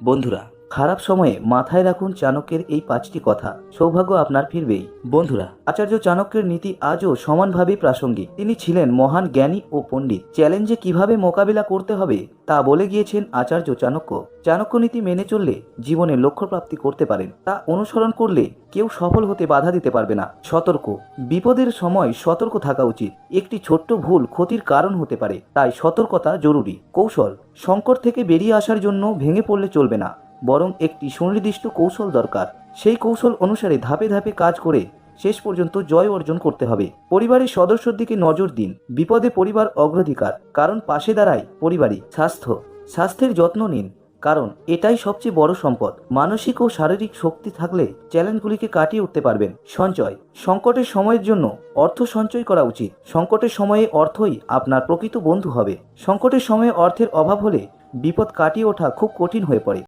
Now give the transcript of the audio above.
বন্ধুরা খারাপ সময়ে মাথায় রাখুন চাণক্যের এই পাঁচটি কথা। সৌভাগ্য আপনার ফিরবেই। বন্ধুরা, আচার্য চাণক্যের নীতি আজও সমানভাবে প্রাসঙ্গিক। তিনি ছিলেন মহান জ্ঞানী ও পণ্ডিত। চ্যালেঞ্জে কীভাবে মোকাবিলা করতে হবে তা বলে গিয়েছেন আচার্য চাণক্য। চাণক্য নীতি মেনে চললে জীবনে লক্ষ্য প্রাপ্তি করতে পারেন। তা অনুসরণ করলে কেউ সফল হতে বাধা দিতে পারবে না। সতর্ক। বিপদের সময় সতর্ক থাকা উচিত। একটি ছোট্ট ভুল ক্ষতির কারণ হতে পারে। তাই সতর্কতা জরুরি। কৌশল। সংকট থেকে বেরিয়ে আসার জন্য ভেঙে পড়লে চলবে না। বরং একটি সুনির্দিষ্ট কৌশল দরকার। সেই কৌশল অনুসারে ধাপে ধাপে কাজ করে শেষ পর্যন্ত জয় অর্জন করতে হবে। পরিবারের সদস্যর দিকে নজর দিন। বিপদে পরিবার অগ্রাধিকার। কারণ পাশে দাঁড়ায় পরিবারই স্বাস্থ্য। স্বাস্থ্যের যত্ন নিন। কারণ এটাই সবচেয়ে বড় সম্পদ। মানসিক ও শারীরিক শক্তি থাকলে চ্যালেঞ্জগুলিকে কাটিয়ে উঠতে পারবেন। সঞ্চয়। সংকটের সময়ের জন্য অর্থ সঞ্চয় করা উচিত। সংকটের সময়ে অর্থই আপনার প্রকৃত বন্ধু হবে। সংকটের সময়ে অর্থের অভাব হলে বিপদ কাটিয়ে ওঠা খুব কঠিন হয়ে পড়ে।